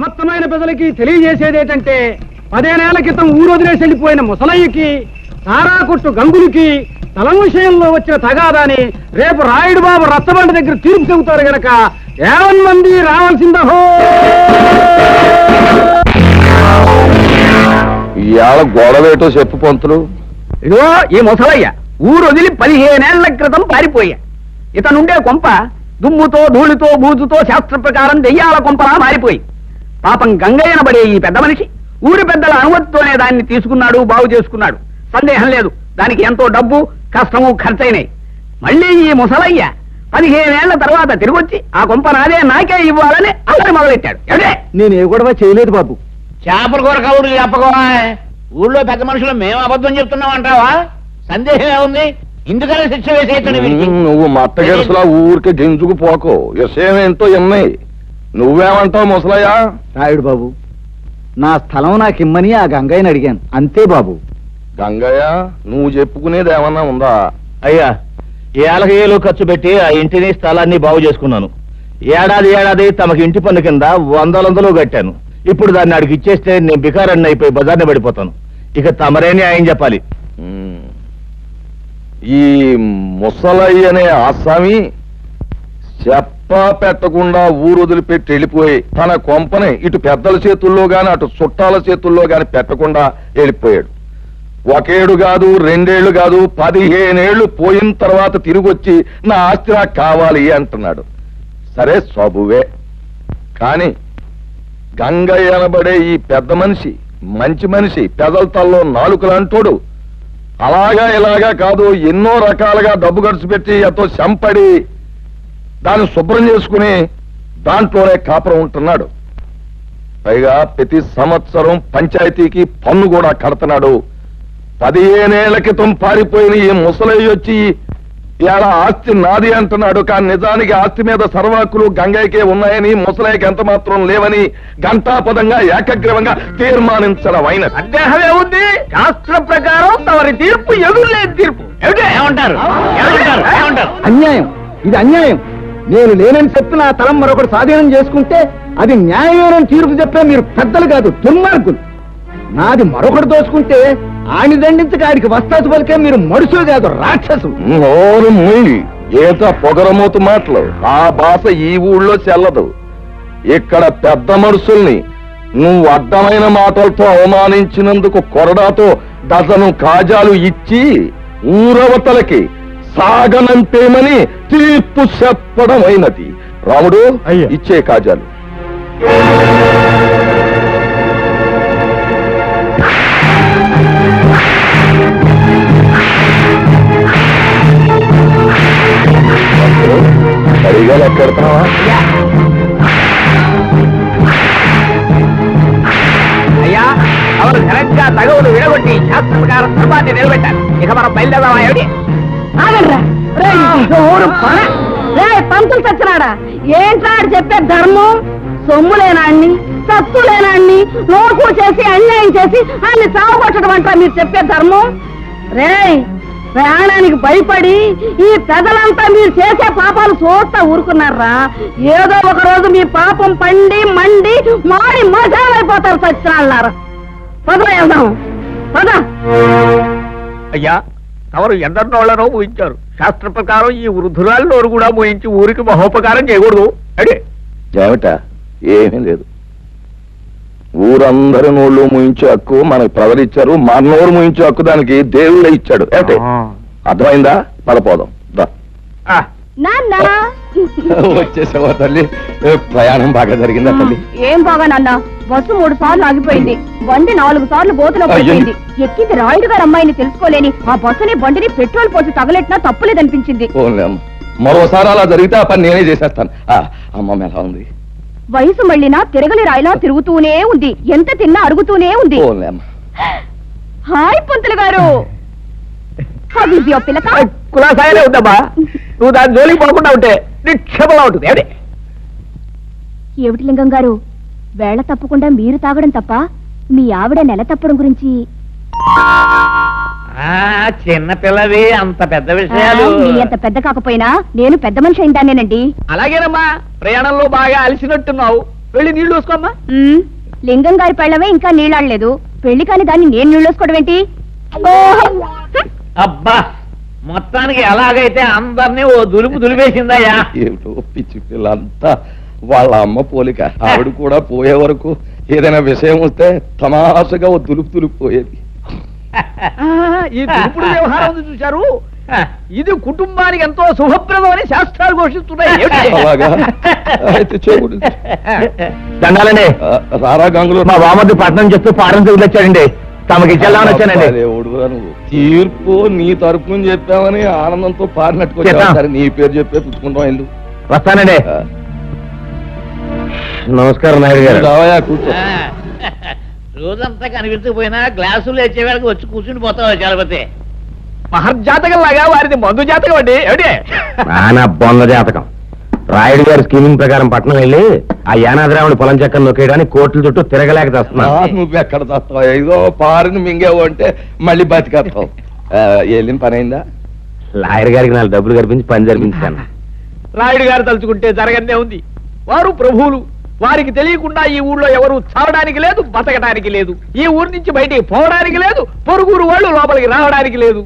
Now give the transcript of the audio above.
ప్రజలకి తెలియజేసేది ఏంటంటే పదేనేళ్ళ క్రితం ఊరు వదిలేసి వెళ్ళిపోయిన ముసలయ్యకి తారా కొట్టు గంగులకి తలం విషయంలో వచ్చిన తగాదాని రేపు రాయుడు బాబు రచ్చబండ దగ్గర తీర్పు చెబుతారు గనక ఏవన్ మంది రావాల్సిందహో ఇవాళ గొడవేటో చెప్పు పంతులు. ఇదిగో ఈ ముసలయ్య ఊరు వదిలి పదిహేనేళ్ళ క్రితం పారిపోయా. ఇతనుండే కొంప దుమ్ముతో ధూళితో బూజుతో శాస్త్ర ప్రకారం దెయ్యాల కొంపలా మారిపోయి. పాపం గంగయ్యనబడే ఈ పెద్ద మనిషి ఊరి పెద్దల అనుమతితోనే దాన్ని తీసుకున్నాడు బాగు చేసుకున్నాడు. సందేహం లేదు. దానికి ఎంతో డబ్బు కష్టము ఖర్చయినాయి మళ్ళీ ఈ ముసలయ్య పదిహేనేళ్ళ తర్వాత తిరిగొచ్చి ఆ కొంప నాదే నాకే ఇవ్వాలని అల్లరి మొదలెట్టాడు. ఎవడే నేను ఏ గొడవ చేయలేదు బాబు. చేపల కూర కబుర్లు చెప్పకోవా ఊళ్ళో పెద్ద మనుషులు మేము అబద్ధం చెప్తున్నాం అంటావా? సందేహం ఏముంది? ఇందుకనే శిక్ష ఉమ్, నువ్వు మట్ట గెలుసులా ఊరికే గింజుకు పోకు. విషయం ఏంటో ఎన్నాయి నువ్వేమంటావు ముసలయ్యా? రాయుడు బాబు నా స్థలం నాకు ఇమ్మని ఆ గంగయ్యని అడిగాను. అంతే బాబు. గంగయ్య నువ్వు చెప్పుకునేది ఏమన్నా ఉందా? అయ్యా ఏళ్ళు ఖర్చు పెట్టి ఆ ఇంటిని స్థలాన్ని బాగు చేసుకున్నాను. ఏడాది ఏడాది తమకి ఇంటి పన్ను కింద వందలందరూ కట్టాను. ఇప్పుడు దాన్ని అడిగి ఇచ్చేస్తే నేను బికారాన్ని అయిపోయి బజార్ని పడిపోతాను. ఇక తమరే న్యాయం చెప్పాలి. ఈ ముసలయ్య అనే ఆసామి చెప్పా పెట్టకుండా ఊరు వదిలిపెట్టి వెళ్ళిపోయి తన కొంపని ఇటు పెద్దల చేతుల్లో గాని అటు చుట్టాల చేతుల్లో గాని పెట్టకుండా వెళ్ళిపోయాడు. ఒకేడు కాదు రెండేళ్ళు కాదు పదిహేనేళ్ళు పోయిన తర్వాత తిరిగి వచ్చి నా ఆస్తి నాకు కావాలి అంటున్నాడు. సరే సబువే. కానీ గంగయ్య అనబడే ఈ పెద్ద మనిషి మంచి మనిషి పెదల తల్లో నాలుకలంటోడు అలాగా ఇలాగా కాదు ఎన్నో రకాలుగా డబ్బు ఖర్చు పెట్టి ఎంతో చంపడి దాన్ని శుభ్రం చేసుకుని దాంట్లోనే కాపురం ఉంటున్నాడు. పైగా ప్రతి సంవత్సరం పంచాయతీకి పన్ను కూడా కడుతున్నాడు. పదిహేనేళ్ళ క్రితం పారిపోయిన ఈ ముసలయ్య వచ్చి ఇలా ఆస్తి నాది అంటున్నాడు కానీ నిజానికి ఆస్తి మీద సర్వాకులు గంగయ్యకే ఉన్నాయని ముసలయ్యకి ఎంత మాత్రం లేవని ఘంటాపదంగా ఏకగ్రీవంగా తీర్మానించడం ఉంది శాస్త్ర ప్రకారం తమరి తీర్పు ఎదురులేని తీర్పు. ఏమిటి? ఏమంటారు? ఏమంటారు ఏమంటారు? అన్యాయం. ఇది అన్యాయం. నేను లేనని చెప్పి నా తలం మరొకటి స్వాధీనం చేసుకుంటే అది న్యాయమేనని తీర్పు చెప్పే మీరు పెద్దలు కాదు దుర్మార్గులు. నాది మరొకటి దోచుకుంటే ఆని దండించక ఆడికి వస్తాసు పలికే మీరు మనుషులు కాదు రాక్షసులు. నోరు ఏత పొగరమూతు మాటలు. ఆ భాష ఈ ఊళ్ళో చెల్లదు. ఇక్కడ పెద్ద మనుషుల్ని నువ్వు అడ్డమైన మాటలతో అవమానించినందుకు కొరడాతో డజను కాజాలు ఇచ్చి ఊరవతలకి సాగనంపేమని తీర్పు చెప్పడమైనది. రాముడు. ఇచ్చే కాజాలు. సరిగా లెక్కెడతావా? అయ్యా అవరు ఘనంగా తగవులు విడగొట్టి శాస్త్ర ప్రకారం నిలబెట్టారు. ఇక మనం బయలుదేరదామా ఏమిటి? పంతులు చచ్చినాడా ఏంట్రాడు చెప్పే ధర్మం? సొమ్ములేనాన్ని సత్తులేనాన్ని నోకు చేసి అన్యాయం చేసి అన్ని చావగొట్టడం అంటారా మీరు చెప్పే ధర్మం? రేయ్ ప్రాణానికి భయపడి ఈ పెదలంతా మీరు చేసే పాపాలు చూస్తా ఊరుకున్నారా? ఏదో ఒక రోజు మీ పాపం పండి మండి మాడి మజాలైపోతారు సచ్చినాళ్ళారా. పద వెళ్దాం. పద. అయ్యా తమరు ఎందరినోళ్ళనో ఊహించారు. శాస్త్ర ప్రకారం ఈ వృద్ధురాలు నోరు కూడా మోయించి ఊరికి మహోపకారం చేయకూడదు. అడే ఏమిటా ఏమీ లేదు. ఊరందరి నోళ్ళు ముయించే హక్కు మనకు ప్రజలిచ్చారు మన నోరు ముయించే హక్కు దానికి దేవుడే ఇచ్చాడు. ఏమిటి? అర్థమైందా? పదపోదాం దా. ఆ, నాన్న. వచ్చేసావా తల్లి? ఏ, ప్రయాణం బాగా జరిగిందా తల్లి? ఏం బాగా నాన్న? బస్సు మూడు సార్లు ఆగిపోయింది. బండి నాలుగు సార్లు గోతులో పడిపోయింది. ఎక్కింది రాయుడు గారు అమ్మాయిని తెలుసుకోలేని ఆ బస్సుని బండిని పెట్రోల్ పోసి తగలెట్టినా తప్పులేదనిపించింది. అమ్మ. మరోసారి అలా జరిగితే ఆ పని నేనే చేసేస్తాను. ఆ, అమ్మమ్మ ఎలా ఉంది? వయసు మళ్ళినా తిరగలి రాయిలా తిరుగుతూనే ఉంది. ఎంత తిన్నా అరుగుతూనే ఉంది. అమ్మ. హాయ్ పంతులు గారు. కులాసాయనే ఉందమ్మా నువ్వు దాని జోలికి పడకుండా ఉంటే నిక్షేపంగా ఉంటుంది. ఏమిటి? ఏమిటి లింగం గారు? వేళ తప్పకుండా మీరు తాగడం తప్ప మీ ఆవిడ నెల తప్పడం గురించి చిన్న పిల్లవి అంత పెద్ద మీ అంత పెద్ద కాకపోయినా నేను పెద్ద మనిషి అయిందానేనండి అలాగేనమ్మా ప్రయాణంలో బాగా అలసినట్టున్నావు. వెళ్ళి నీళ్ళు చూసుకోమ్మా మ్మ్. లింగం గారి పెళ్ళవే ఇంకా నీళ్ళాడలేదు. పెళ్ళి కాని దాన్ని నేను నీళ్ళోసుకోవడం ఏంటి? ఓహో! హ్మ్. అబ్బా! మొత్తానికి ఎలాగైతే అందరినీ ఓ దులుపు దులిపేసిందయ్యా. ఏమిటో పిచ్చి పిల్లంతా వాళ్ళ అమ్మ పోలిక. ఆవిడ కూడా పోయే వరకు ఏదైనా విషయం వస్తే తమాషగా ఓ దులుపు దులుపు పోయేది. ఈ దురుపుడు వ్యవహారం ఉంది చూశారు? ఇది కుటుంబానికి ఎంతో శుభప్రదం అని శాస్త్రాలు ఘోషిస్తున్నాయి? అలాగా? అయితే రారా గంగులు. మా వామద్దు పట్నం చెప్తూ పారం వచ్చాడండి తమకి ఇచ్చేద్దామని వచ్చానండి. తీర్పు నీ తరపున చెప్పామని ఆనందంతో పారినట్టుకు వచ్చావు. చేద్దాం. సరే నీ పేరు చెప్పే పుచ్చుకుంటాం ఇల్లు వస్తానండి. నమస్కారం నాయుడు గారు. రావయా కూర్చో. రోజంతా కనిపించకపోయినా గ్లాసులు వచ్చే వేళకి వచ్చి కూర్చుని పోతావు చలపతి? మహర్జాతకం లాగా వారిది మందు జాతకం అండి. ఏమిటి? నానా బొంద జాతకం. రాయుడు గారి స్కీమింగ్ ప్రకారం పట్నం వెళ్ళి ఆ యానాదిరాముడి పొలం చెక్కను నొక్కేయడానికి కోట్ల చుట్టూ తిరగలేక ఆ, చేస్తున్నాను నువ్వు ఎక్కడ తస్తావు. ఏదో పారిని మింగావు అంటే మళ్ళీ బతికేస్తావు. వెళ్ళిన పని అయిందా? లాయర్ గారికి నాలుగు డబ్బులు కనిపించి పని జరిపించాను. రాయుడు గారు తలుచుకుంటే జరగనే ఉంది. వారు ప్రభువులు. వారికి తెలియకుండా ఈ ఊళ్ళో ఎవరు చావడానికి లేదు బతకడానికి లేదు. ఈ ఊరి నుంచి బయటికి పోవడానికి లేదు పొరుగురు వాళ్ళు లోపలికి రావడానికి లేదు.